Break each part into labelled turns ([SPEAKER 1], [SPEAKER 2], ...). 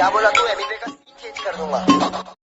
[SPEAKER 1] क्या बोला तू? एमिटे का चेंज कर दूंगा।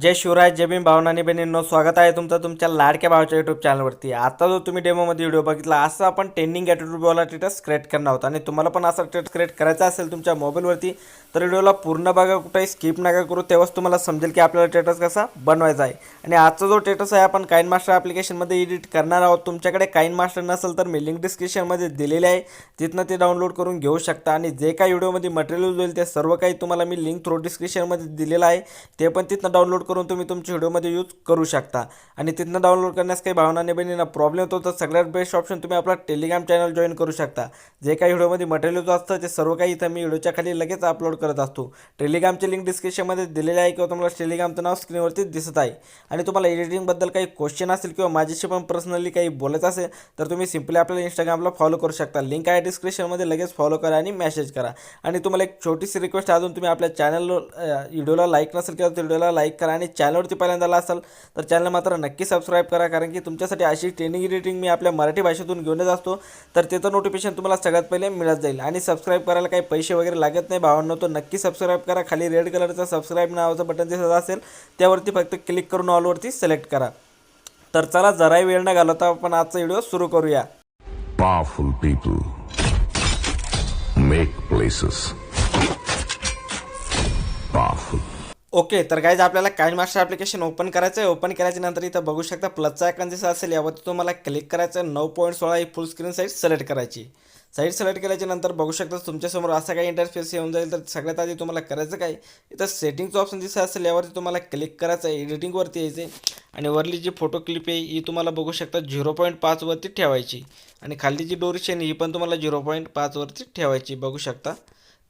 [SPEAKER 2] जय शिवराय जय भीम भावनानी बहिणींनो स्वागत आहे तुमचं तुमच्या लाडक्या भावाच्या युट्यूब चॅनलवरती आता जो तुम्ही डेमोमध्ये व्हिडिओ बघितला असं आपण ट्रेंडिंग ॲटिट्यूडवाला स्टेटस क्रिएट करणार आहोत. आणि तुम्हाला पण असा स्टेटस क्रिएट करायचा असेल तुमच्या मोबाईलवरती तर व्हिडिओला पूर्ण बघा कुठेही स्किप नका करू. तेव्हाच तुम्हाला समजेल की आपल्याला स्टेटस कसा बनवायचा आहे. आणि आजचा जो स्टेटस आहे आपण काइन मास्टर ॲप्लिकेशनमध्ये एडिट करणार आहोत. तुमच्याकडे काइन मास्टर नसेल तर मी लिंक डिस्क्रिप्शनमध्ये दिलेले आहे. तिथनं ते डाउनलोड करून घेऊ शकता. आणि जे काही व्हिडिओमध्ये मटेरियल होईल ते सर्व काही तुम्हाला मी लिंक थ्रू डिस्क्रिप्शनमध्ये दिलेलं आहे. ते पण तिथनं डाउनलोड करून तुम्ही तुमच्या व्हिडिओमध्ये यूज करू शकता. आणि तिथनं डाउनलोड करण्यास काही भावनाने बहिणींना प्रॉब्लेम होतो तर सगळ्यात बेस्ट ऑप्शन तुम्ही आपला टेलिग्राम चॅनल जॉईन करू शकता. जे काही व्हिडिओमध्ये मटेरियल असतं ते सर्व काही इथं मी व्हिडिओच्या खाली लगेच अपलोड करत असतो. टेलिग्रामचे लिंक डिस्क्रिप्शनमध्ये दिलेले आहे किंवा तुम्हाला टेलिग्रामचं नाव स्क्रीनवरती दिसत आहे. आणि तुम्हाला एडिटिंगबद्दल काही क्वेश्चन असेल किंवा माझ्याशी पण पर्सनली काही बोलायचं असेल तर तुम्ही सिम्पली आपल्या इंस्टाग्रामला फॉलो करू शकता. लिंक आहे डिस्क्रिप्शनमध्ये लगेच फॉलो करा आणि मेसेज करा. आणि तुम्हाला एक छोटीशी रिक्वेस्ट अजून तुम्ही आपल्या चॅनल व्हिडिओला लाईक नसेल किंवा व्हिडिओला लाईक करा आणि चॅनलवरती पहिल्यांदा आला असाल तर चॅनल मात्र नक्की सबस्क्राईब करा कारण की तुमच्यासाठी अशी ट्रेनिंग एडिटिंग मी आपल्या मराठी भाषेतून घेऊनच असतो. तर त्याचं नोटिफिकेशन तुम्हाला सगळ्यात पहिले मिळत जाईल. आणि सबस्क्राईब करायला काही पैसे वगैरे लागत नाही भावांनो तो नक्की सबस्क्राईब करा. खाली रेड कलरचं सबस्क्राईब नावाचं बटन दिसत असेल त्यावरती फक्त क्लिक करून ऑलवरती सिलेक्ट करा. तर चला जराही वेळ न घालवता आपण आजचा व्हिडिओ सुरू करूया.
[SPEAKER 3] Powerful people make places
[SPEAKER 2] okay तर गाईज आपल्याला काइन मास्टर ॲप्लिकेशन ओपन करायचं आहे ओपन केल्याच्यानंतर इथं बघू शकता प्लसचा आयकन जसं असेल. यावरती तुम्हाला क्लिक करायचं आहे नऊ पॉईंट सोळा ही फुल स्क्रीन साईड सिलेक्ट करायची. साईड सिलेक्ट केल्याच्यानंतर बघू शकता तुमच्यासमोर असा काही इंटरफेस येऊन जाईल. तर सगळ्यात आधी तुम्हाला करायचं काय? इथं सेटिंगचं ऑप्शन जसं असेल. यावरती तुम्हाला क्लिक करायचं आहे एडिटिंगवरती यायचं आहे आणि वरली जी फोटो क्लिप आहे ही तुम्हाला बघू शकता झिरो पॉईंट पाचवरती ठेवायची. आणि खाली जी डोरेशन ही पण तुम्हाला झिरो पॉईंट पाचवरती ठेवायची. बघू शकता.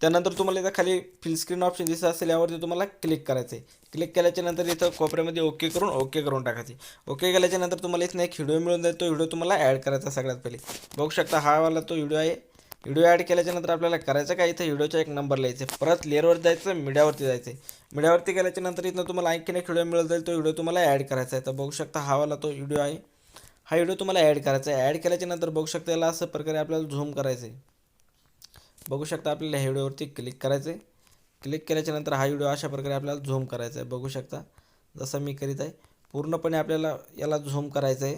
[SPEAKER 2] त्यानंतर तुम्हाला इथं खाली फिल स्क्रीन ऑप्शन दिसत असेल यावरती तुम्हाला क्लिक करायचं आहे क्लिक केल्याच्यानंतर इथं कोपऱ्यामध्ये ओके करून ओके करून टाकायचे ओके केल्याच्यानंतर तुम्हाला इथं एक व्हिडिओ मिळून जाईल तो व्हिडिओ तुम्हाला ॲड करायचा सगळ्यात पहिले. बघू शकता हा वाला तो व्हिडिओ आहे. व्हिडिओ ॲड केल्याच्यानंतर आपल्याला करायचं काय? इथं व्हिडिओचा एक नंबर लिहायचं परत लेअरवर जायचं मीडियावरती जायचं आहे मीडियावरती गेल्याच्यानंतर इथं तुम्हाला आणखीन एक व्हिडिओ मिळून जाईल तो व्हिडिओ तुम्हाला ॲड करायचा आहे. तर बघू शकता हा वाला तो व्हिडिओ आहे. हा व्हिडिओ तुम्हाला ॲड करायचा आहे. ॲड केल्याच्यानंतर बघू शकता याला असं प्रकारे आपल्याला झूम करायचं आहे बघू शकता आपल्याला ह्या व्हिडिओवरती क्लिक करायचं आहे क्लिक केल्याच्यानंतर हा व्हिडिओ अशा प्रकारे आपल्याला झूम करायचा आहे बघू शकता जसं मी करीत आहे पूर्णपणे आपल्याला याला झूम करायचं आहे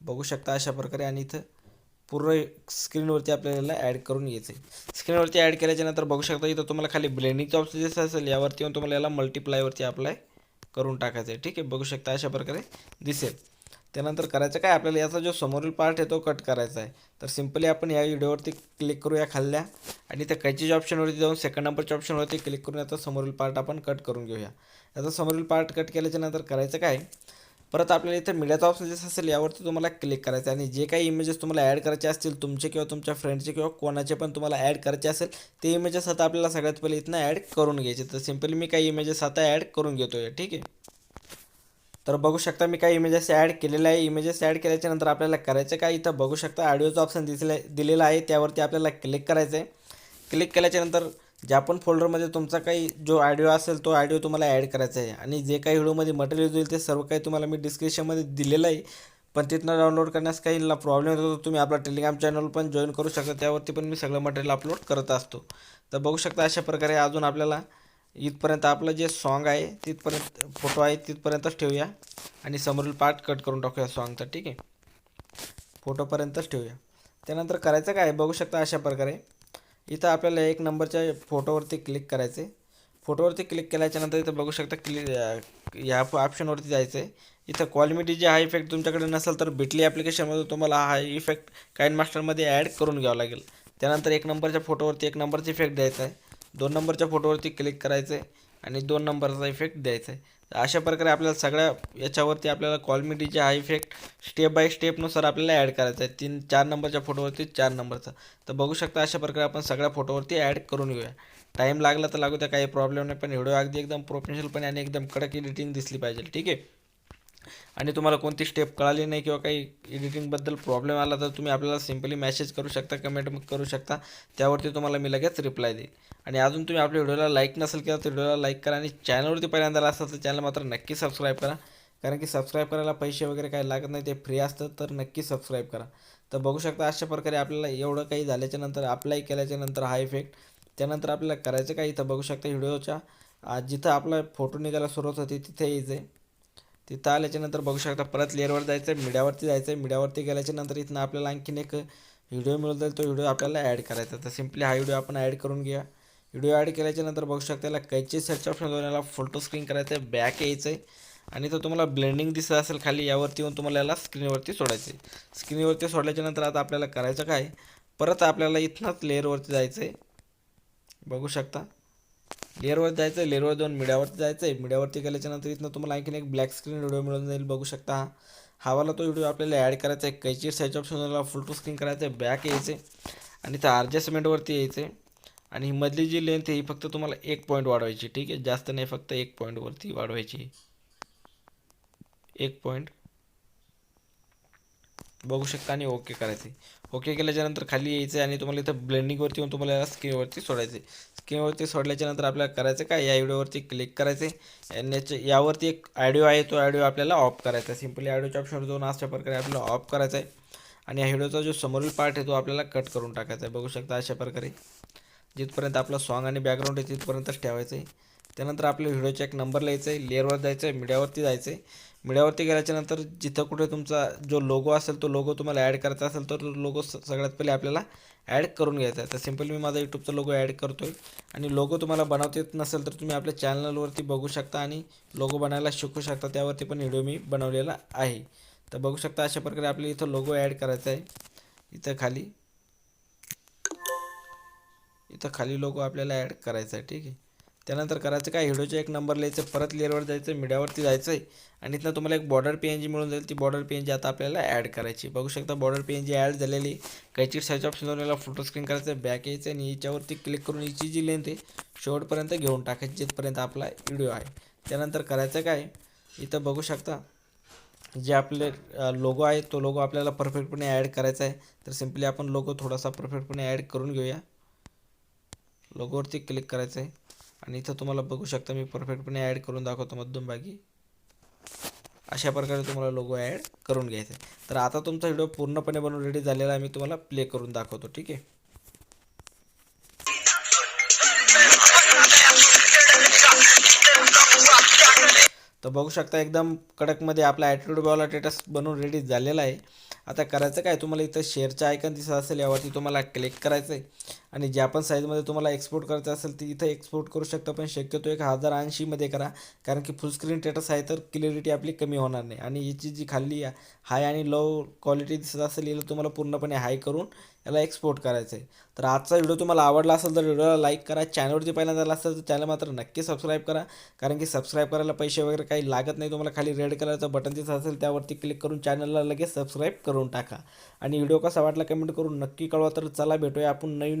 [SPEAKER 2] बघू शकता अशा प्रकारे आणि इथं पूर्ण स्क्रीनवरती आपल्याला ॲड करून यायचं आहे स्क्रीनवरती ॲड केल्याच्यानंतर बघू शकता इथं तुम्हाला खाली ब्लेंडिंगचं ऑप्शन जसं असेल यावरती येऊन तुम्हाला याला मल्टिप्लायवरती अप्लाय करून टाकायचं आहे ठीक आहे बघू शकता अशा प्रकारे दिसेल. त्यानंतर करायचं काय? आपल्याला याचा जो समोरील पार्ट आहे तो कट करायचा आहे. तर सिम्पली आपण या व्हिडिओवरती क्लिक करूया खाल्ल्या आणि त्या कैचीच्या ऑप्शनवरती जाऊन सेकंड नंबरच्या ऑप्शनवरती क्लिक करून याचा समोरील पार्ट आपण कट करून घेऊया. याचा समोरील पार्ट कट केल्याच्यानंतर करायचं काय? परत आपल्याला इथं मीडियाचा ऑप्शन जसं असेल यावरती तुम्हाला क्लिक करायचं आहे. आणि जे काही इमेजेस तुम्हाला ॲड करायचे असतील तुमचे किंवा तुमच्या फ्रेंडचे किंवा कोणाचे पण तुम्हाला ॲड करायचे असेल ते इमेजेस आता आपल्याला सगळ्यात पहिले इथनं ॲड करून घ्यायचे. तर सिम्पली मी काही इमेजेस आता ॲड करून घेतो आहे ठीक आहे? तर बघू शकता मी काही इमेजेस ॲड केलेले आहे. इमेजेस ॲड केल्याच्यानंतर आपल्याला करायचं काय? इथं बघू शकता ऑडिओचं ऑप्शन दिसले दिलेलं आहे. त्यावरती आपल्याला क्लिक करायचं आहे क्लिक केल्याच्यानंतर ज्या पण फोल्डरमध्ये तुमचा काही जो ऑडिओ असेल तो ऑडिओ तुम्हाला ॲड करायचा आहे. आणि जे काही व्हिडिओमध्ये मटेरियल होईल ते सर्व काही तुम्हाला मी डिस्क्रिप्शनमध्ये दिलेलं आहे. पण तिथनं डाउनलोड करण्यास काही प्रॉब्लेम होतो तुम्ही आपला टेलिग्राम चॅनल पण जॉईन करू शकता. त्यावरती पण मी सगळं मटेरियल अपलोड करत असतो. तर बघू शकता अशा प्रकारे अजून आपल्याला इथपर्यंत आपलं जे सॉन्ग आहे तिथपर्यंत फोटो आहे तिथपर्यंतच ठेवूया. आणि समोरील पार्ट कट करून टाकूया सॉन्गचा ठीक आहे? फोटोपर्यंतच ठेवूया. त्यानंतर करायचं काय? बघू शकता अशा प्रकारे. इथं आपल्याला एक नंबरच्या फोटोवरती क्लिक करायचं आहे फोटोवरती क्लिक केल्याच्यानंतर इथं बघू शकता क्लि ह्या ऑप्शनवरती जायचं आहे इथं क्वालिटी जे हा इफेक्ट तुमच्याकडे नसेल तर बिटली ॲप्लिकेशनमध्ये तुम्हाला हा इफेक्ट काइन मास्टरमध्ये ॲड करून घ्यावा लागेल. त्यानंतर एक नंबरच्या फोटोवरती एक नंबरचा इफेक्ट द्यायचा आहे दोन नंबरच्या फोटोवरती क्लिक करायचं आहे आणि दोन नंबरचा इफेक्ट द्यायचा आहे तर अशा प्रकारे आपल्याला सगळ्या याच्यावरती आपल्याला कॉलमिटीचे हा इफेक्ट स्टेप बाय स्टेपनुसार आपल्याला ॲड करायचा आहे तीन चार नंबरच्या फोटोवरती चार नंबरचा. तर बघू शकता अशा प्रकारे आपण सगळ्या फोटोवरती ॲड करून घेऊया. टाईम लागला तर लागू द्या काही प्रॉब्लेम नाही पण व्हिडिओ अगदी एकदम प्रोफेशनलपणे आणि एकदम कडक एडिटिंग दिसली पाहिजे. ठीक आहे? आणि तुम्हाला कोणती स्टेप कळाली नाही किंवा काही एडिटिंगबद्दल प्रॉब्लेम आला तर तुम्ही आपल्याला सिम्पली मेसेज करू शकता कमेंट करू शकता. त्यावरती तुम्हाला मी लगेच रिप्लाय देईल आणि अजून तुम्ही आपल्या व्हिडिओला लाईक नसेल केला तर व्हिडिओला लाईक करा आणि चॅनलवरती पहिल्यांदा आला असाल तर चॅनल मात्र नक्की सबस्क्राईब करा. कारण की सबस्क्राईब करायला पैसे वगैरे काही लागत नाही ते फ्री असतं तर नक्की सबस्क्राईब करा. तर बघू शकता अशा प्रकारे आपल्याला एवढं काही झाल्याच्यानंतर अप्लाय केल्याच्यानंतर हा इफेक्ट त्यानंतर आपल्याला करायचं काय इथं बघू शकता व्हिडिओच्या जिथं आपला फोटो निघायला सुरुवात होती तिथे यायचं आहे तिथं आल्याच्यानंतर बघू शकता परत लेअरवर जायचं आहे मीडियावरती जायचं आहे मीडियावरती गेल्याच्यानंतर इथनं आपल्याला आणखीन एक व्हिडिओ मिळत जाईल तो व्हिडिओ आपल्याला ॲड करायचा तर सिम्पली हा व्हिडिओ आपण ॲड करून घ्या व्हिडिओ ॲड केल्याच्यानंतर बघू शकता याला कैचे सर्च ऑप्शन जाऊन याला फोटो स्क्रीन करायचं आहे बॅक यायचं आहे आणि तर तुम्हाला ब्लेंडिंग दिसत असेल खाली यावरती येऊन तुम्हाला याला स्क्रीनवरती सोडायचं आहे स्क्रीनवरती सोडल्याच्यानंतर आता आपल्याला करायचं काय? परत आपल्याला इथनंच लेअरवरती जायचं आहे बघू शकता. लेअरवर जायचं आहे लेअरवर जाऊन मिड्यावरती जायचं आहे मीडियावरती गेल्याच्यानंतर इथनं तुम्हाला आणखीन एक ब्लॅक स्क्रीन व्हिडिओ मिळून जाईल बघू शकता हा. हावाला तो व्हिडिओ आपल्याला ॲड करायचा आहे कैची साईज ऑप्शनला फुल टू स्क्रीन करायचं आहे बॅक यायचं आहे आणि त्या ॲडजस्टमेंटवरती यायचं आहे आणि ही मधली जी लेंथ आहे ही फक्त तुम्हाला एक पॉईंट वाढवायची. ठीक आहे? जास्त नाही फक्त एक पॉईंटवरती वाढवायची. एक पॉईंट बघू शकता आणि ओके करायचे ओके केल्याच्यानंतर खाली यायचं आणि तुम्हाला इथं ब्लेंडिंगवरती येऊन तुम्हाला याला स्क्रीनवरती सोडायचे स्क्रीनवरती सोडल्याच्यानंतर आपल्याला करायचं काय? या व्हिडिओवरती क्लिक करायचे आणि याच्या यावरती एक ऑडिओ आहे तो ऑडिओ आपल्याला ऑफ करायचा आहे. सिम्पली ऑडिओच्या ऑप्शनवर जाऊन अशा प्रकारे आपल्याला ऑफ करायचा आहे आणि या व्हिडिओचा जो समोरील पार्ट आहे तो आपल्याला कट करून टाकायचा आहे. बघू शकता अशा प्रकारे. जिथपर्यंत आपलं सॉन्ग आणि बॅकग्राऊंड आहे तिथपर्यंतच ठेवायचं आहे त्यानंतर आपल्या व्हिडिओचा एक नंबर यायचं आहे लेअरवर जायचं आहे मीडियावरती जायचं आहे मीडियावरती गेल्याच्यानंतर जिथं कुठे तुमचा जो लोगो असेल तो लोगो तुम्हाला ॲड करायचा असेल तर तो लोगो सगळ्यात पहिले आपल्याला ॲड करून घ्यायचा आहे. तर सिंपल मी माझा यूट्यूबचा लोगो ॲड करतो आहे आणि लोगो तुम्हाला बनवता येत नसेल तर तुम्ही आपल्या चॅनलवरती बघू शकता आणि लोगो बनायला शिकू शकता. त्यावरती पण व्हिडिओ मी बनवलेला आहे. तर बघू शकता अशा प्रकारे आपल्याला इथं लोगो ॲड करायचा आहे. इथं खाली इथं खाली लोगो आपल्याला ॲड करायचा आहे ठीक आहे. त्यानंतर करायचं काय? हिडोचे एक नंबर लिहायचं परत लेअरवर जायचं मीडियावरती जायचं आहे आणि इथनं तुम्हाला एक बॉर्डर पी एन जी मिळून जाईल. ती बॉर्डर पी एन जी आता आपल्याला ॲड करायची. बघू शकता border P N G add झालेली. काहीची सर्च ऑप्शन याला फोटो स्क्रीन करायचं. आहे बॅक यायचं आणि याच्यावरती क्लिक करून हिची जी लेंथ आहे शेवटपर्यंत घेऊन टाकायची जिथपर्यंत आपला व्हिडिओ आहे. त्यानंतर करायचं काय? इथं बघू शकता जे आपले लोगो आहे तो लोगो आपल्याला परफेक्टपणे ॲड करायचा आहे. तर सिम्पली आपण लोगो थोडासा परफेक्टपणे ॲड करून घेऊया. लोगोवरती क्लिक करायचं आहे आणि इथं तुम्हाला बघू शकता मी परफेक्टपणे ॲड करून दाखवतो मध्यमभागी. अशा प्रकारे तुम्हाला लोगो ॲड करून घ्यायचा. आहे तर आता तुमचा व्हिडिओ पूर्णपणे बनवून रेडी झालेला आहे मी तुम्हाला प्ले करून दाखवतो ठीक आहे? तर बघू शकता एकदम कडकमध्ये आपला ॲटिट्यूड बॉला टेटस बनवून रेडी झालेला आहे. आता करायचं काय? तुम्हाला इथं शेअरचं आयकन दिसत असेल यावरती तुम्हाला क्लिक करायचं आहे आणि ज्या पण साईजमध्ये तुम्हाला एक्सपोर्ट करायचं असेल ती इथं एक्सपोर्ट करू शकता. पण शक्यतो एक हजार ऐंशीमध्ये करा. कारण की फुल स्क्रीन टेटस आहे तर क्लिअरिटी आपली कमी होणार नाही. आणि याची जी खाल्ली हाय आणि लो क्वालिटी दिसत असेल याला तुम्हाला पूर्णपणे हाय करून याला एक्सपोर्ट करायचं आहे तर आजचा व्हिडिओ तुम्हाला आवडला असेल तर व्हिडिओला लाईक करा. चॅनलवरती पहिल्यांदा झाला असेल तर चॅनल मात्र नक्की सबस्क्राईब करा. कारण की सबस्क्राईब करायला पैसे वगैरे काही लागत नाही. तुम्हाला खाली रेड कलरचं बटन दिसत असेल त्यावरती क्लिक करून चॅनलला लगेच सबस्क्राईब करून टाका. आणि व्हिडिओ कसा वाटला कमेंट करून नक्की कळवा. तर चला भेटूया आपण नवीन